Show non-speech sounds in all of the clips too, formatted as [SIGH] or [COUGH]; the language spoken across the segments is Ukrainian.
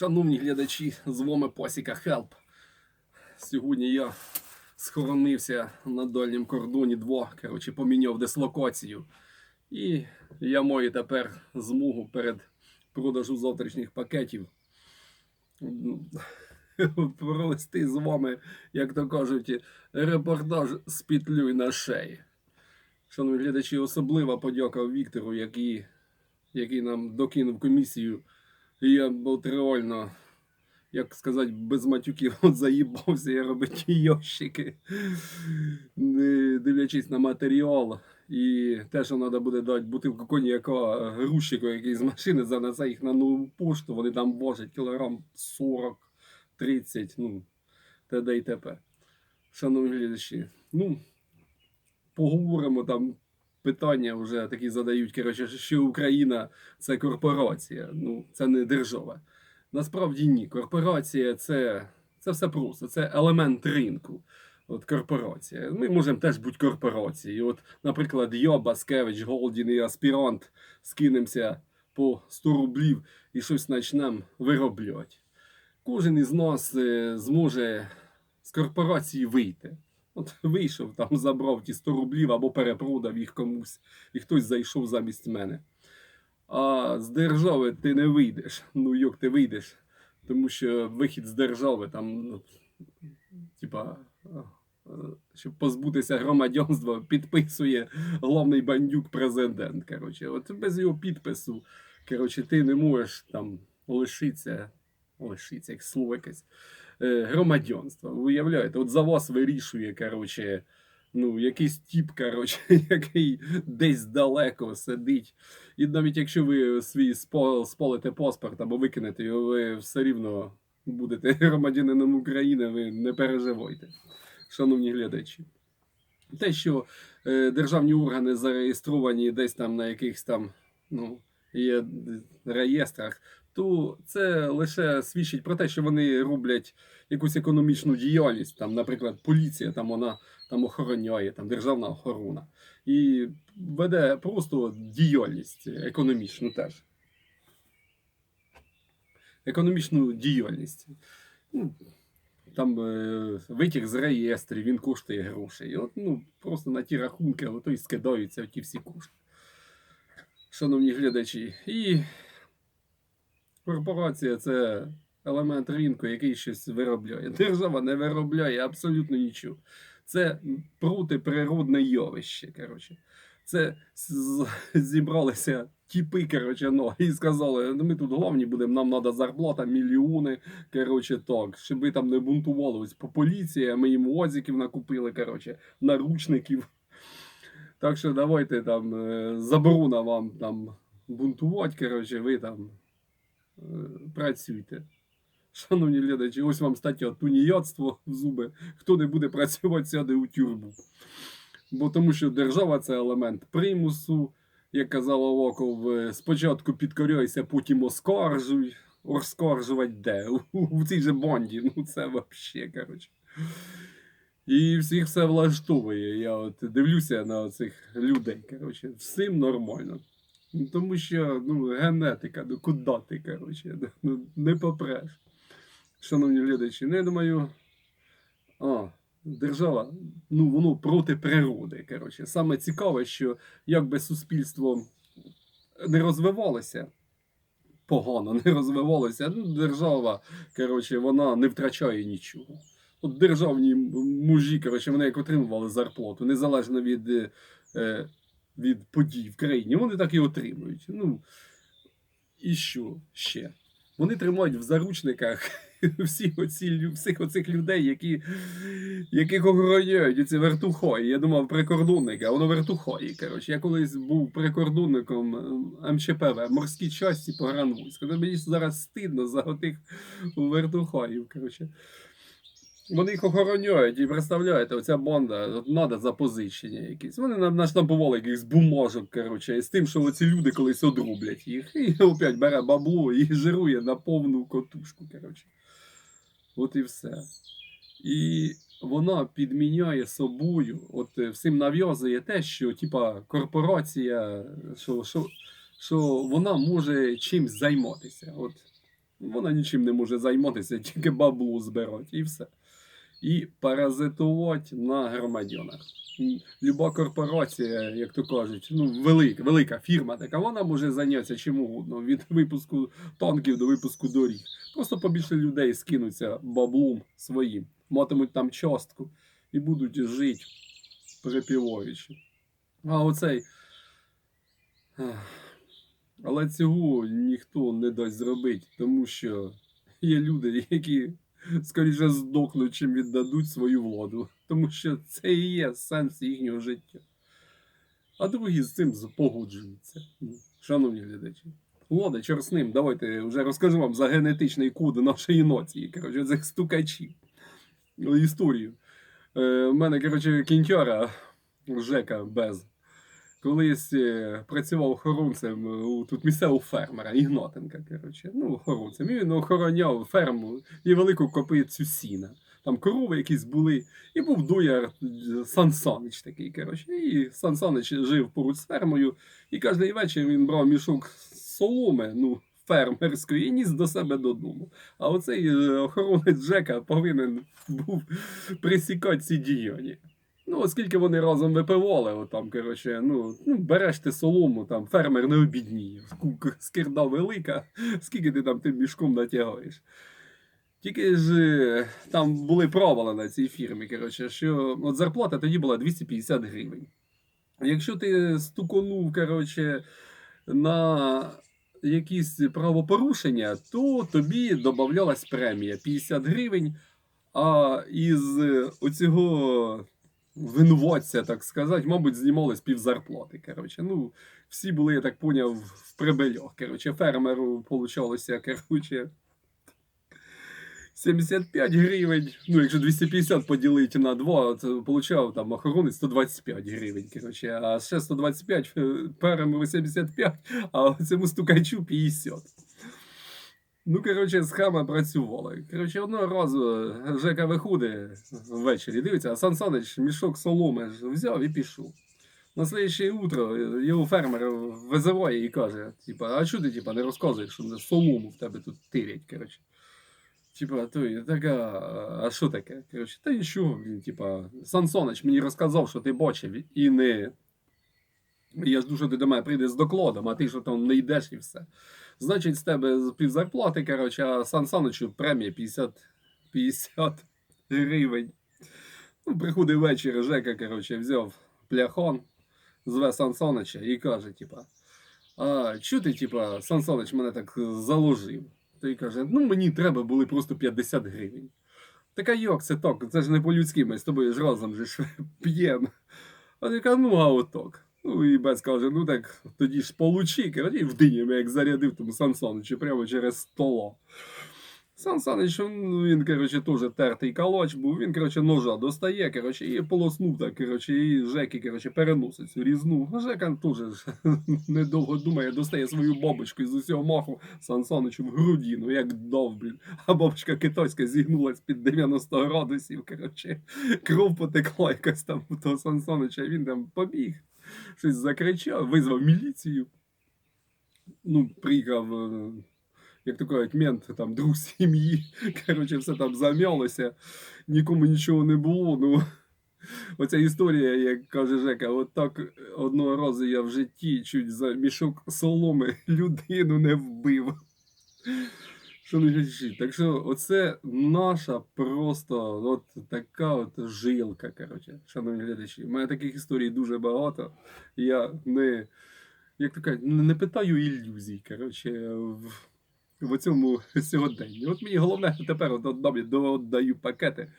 Шановні глядачі, з вами Пасіка Хелп. Сьогодні я схоронився на дальнім кордоні 2, коротше, поміняв дислокацію. І я маю тепер змогу перед продажу завтрашніх пакетів провести з вами, як то кажуть, репортаж з петлею на шеї. Шановні глядачі, особлива подяка Віктору, який, який нам докинув комісію. Я реально, як сказати, без матюків [LAUGHS] заїбався я робити Не дивлячись на матеріал. І те, що треба буде дати бутилку коньяка грузчику, який з машини занесе їх на нову пошту, вони там важать кілограм 40, 30, ну, т.д. і т.п. Шановні глядачі, ну, поговоримо там питання вже такі задають, коротше, що Україна це корпорація, ну це не держава. Насправді ні. Корпорація це, це все просто, це елемент ринку. От корпорація. Ми можемо теж бути корпорацією. От, наприклад, я, Баскевич, Голдін і аспірант скинемося по 100 рублів і щось почнемо виробляти. Кожен із нас е, зможе з корпорації вийти. От [LAUGHS] вийшов там, забрав ті 100 рублів або перепродав їх комусь, і хтось зайшов замість мене. А з держави ти не вийдеш. Ну як ти вийдеш? Тому що вихід з держави там, ну, типа, а, щоб позбутися громадянства, підписує головний бандюк президент. Коротше, от без його підпису, коротше, ти не можеш там лишитися, лишитися, як слово е, громадянства. Ви уявляєте, от за вас вирішує, коротше, ну, якийсь тіп, коротше, [LAUGHS] який десь далеко сидить. І навіть якщо ви свій спалите паспорт або викинете його, ви все рівно будете [LAUGHS] громадянином України, ви не переживайте, шановні глядачі. Те, що е, державні органи зареєстровані десь там на якихось там ну, є реєстрах, то це лише свідчить про те, що вони роблять якусь економічну діяльність. Там, наприклад, поліція там вона там охороняє, там державна охорона. І веде просто діяльність економічну теж. Економічну діяльність. Ну, там е, витяг з реєстрів, він коштує грошей. І от, ну, просто на ті рахунки, ото й скидаються ті всі кошти. Шановні глядачі. І корпорація це елемент ринку, який щось виробляє. [LAUGHS] Держава не виробляє абсолютно нічого. Це протиприродне явище. Коротше. Це зібралися тіпи, коротше, ну, і сказали, ну ми тут головні будемо, нам треба зарплата, мільйони. Коротше, так, щоб ви там не бунтували ось по поліції, ми їм озиків накупили, коротше, наручників. Так що давайте там е, заборона вам там бунтувати, коротше, ви там е, працюйте. Шановні глядачі, ось вам стаття тунеядство в зуби. Хто не буде працювати, сяде у тюрму. Бо тому що держава це елемент примусу, як казала Локов, е, спочатку підкоряйся, потім оскаржуй. Оскаржувати де? У, [LAUGHS] у цій же банді. Ну це взагалі, коротше. І всіх все влаштовує. Я от дивлюся на цих людей. Коротше, всім нормально. Ну, Тому що ну, генетика, ну куди ти, коротше, ну, не попреш. Шановні глядачі, ну я думаю, а, держава, ну воно проти природи. Коротше. Саме цікаве, що якби суспільство не розвивалося. Погано не розвивалося. Ну, держава, коротше, вона не втрачає нічого. От державні мужі, коротше, вони як отримували зарплату, незалежно від, е, е, від подій в країні, вони так і отримують. Ну, і що ще? Вони тримають в заручниках [LAUGHS] всі оці, всіх оцих людей, які, яких охороняють ці вертухої. Я думав, прикордонники, а воно вертухої. Коротше. Я колись був прикордонником ем, МЧПВ, морські часті погранвойська. Ну, Мені зараз стидно за отих вертухоїв. Коротше. Вони їх охороняють і представляєте, оця банда, надо запозичення якісь. Вони нам наштампували якихось бумажок, коротше, і з тим, що оці люди колись одрублять їх. І опять бере бабло і жирує на повну котушку. Коротше. От і все. І вона підміняє собою, от е, всім нав'язує те, що типа корпорація, що, що, що вона може чимсь займатися. От Вона нічим не може займатися, тільки баблу збирати і все. І паразитувати на громадянах. Люба корпорація, як то кажуть, ну, велика, велика фірма така, вона може зайнятися чим угодно, від випуску танків до випуску доріг. Просто побільше людей скинуться баблом своїм, матимуть там частку і будуть жити припіваючи. А оцей. Але цього ніхто не дасть зробити, тому що є люди, які скоріше здохнуть, чим віддадуть свою владу. Тому що це і є сенс їхнього життя. А другі з цим погоджуються. Шановні глядачі. Ладно, чор з ним, давайте вже розкажу вам за генетичний код нашої нації. Коротше, цих стукачів. Історію. Е, мене, коротше, кінтяра Жека без. Колись е, працював охоронцем у тут місцевого фермера Ігнатенка. Коротше. Ну, охоронцем. І він охороняв ферму і велику копицю сіна. Там корови якісь були, і був дояр е, Сан Санич такий. Коротше. І Сан Санич жив поруч з фермою, і кожен вечір він брав мішок соломи, ну, фермерської, і ніс до себе додому. А оцей е, охоронець Джека повинен був присікати ці діяння. Ну, оскільки вони разом випивали, отам, коротше, ну, ну, береш ти солому, там, фермер не обідніє. Скирда велика, скільки ти там тим мішком натягаєш. Тільки ж е, там були правила на цій фірмі, коротше, що от зарплата тоді була 250 гривень. Якщо ти стуконув, коротше, на якісь правопорушення, то тобі додавалась премія 50 гривень. А із е, оцього винуватця, так сказати, мабуть, знімалось пів зарплати. Коротше. Ну, всі були, я так поняв, в прибельох. Коротше, фермеру получалося, коротше, 75 гривень. Ну, якщо 250 поділити на 2, то получав там охоронець 125 гривень. Коротше, а ще 125 е, фермеру 75, а цьому стукачу 50. Ну, коротше, схема працювала. Коротше, одного разу Жека виходить ввечері, дивиться, а Сан Санич мішок соломи взяв і пішов. На слідче утро його фермер визиває і каже: типа, а чого ти типа, не розказуєш, що солому в тебе тут тирять, коротше. Типа, той, така, а що таке? Коротше, та нічого, він, типа, Сан Санич мені розказав, що ти бачив, і не. Я жду, що до мене прийдеш з докладом, а ти що там не йдеш і все. Значить, з тебе півзарплати, коротше, а Сан Саничу премія 50, 50 гривень. Ну, приходить вечір, Жека, коротше, взяв пляхон, зве Сан Санича і каже, типа, а чого ти, типа, Сан Санич мене так заложив? Той каже, ну мені треба були просто 50 гривень. Така як це так, це ж не по-людськи, ми з тобою ж разом же [LAUGHS] п'ємо. А ти каже, ну а отак. Ну і Бес каже, ну так тоді ж получи, коротше, в дині як зарядив тому Сан прямо через стола. Сан Санич, ну, він, коротше, теж тертий калач був, він, коротше, ножа достає, коротше, і полоснув так, коротше, і Жеки, коротше, переносить цю різну. А Жека теж [LAUGHS] недовго думає, достає свою бабочку і з усього маху Сан Саничу в грудину, як дав, блін. А бабочка китайська зігнулась під 90 градусів, коротше, кров потекла якась там у того Сан Санича, він там побіг щось закричав, визвав міліцію. Ну, приїхав, е, як то кажуть, мент, там друг сім'ї. [LAUGHS] Коротше, все там зам'ялося, нікому нічого не було. Ну, оця історія, як каже Жека, от так одного разу я в житті чуть за мішок соломи [LAUGHS] людину не вбив. Шановні глядачі, так що оце наша просто от така от жилка, коротше, шановні глядачі. У мене таких історій дуже багато. Я не, як то кажуть, не питаю ілюзій, коротше, в, в цьому сьогоденні. От мені головне тепер додаю пакети,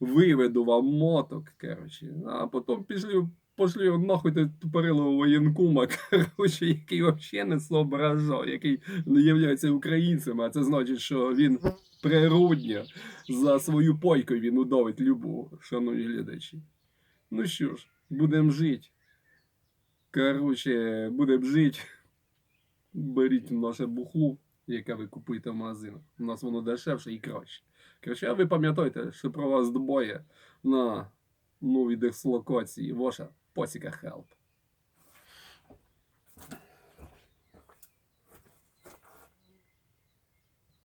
виведу вам моток, коротше, а потім пішли. Пошлі його нахуй ти тупорилого воєнкума, [LAUGHS] коротше, який взагалі не соображав, який не є українцем, а це значить, що він природньо за свою пойку він удавить любого, шановні глядачі. Ну що ж, будемо жити. Коротше, будемо жити. Беріть наше бухло, яке ви купуєте в магазинах. У нас воно дешевше і краще. Коротше, ви пам'ятайте, що про вас дбає на новій дислокації ваша посіка Хелп.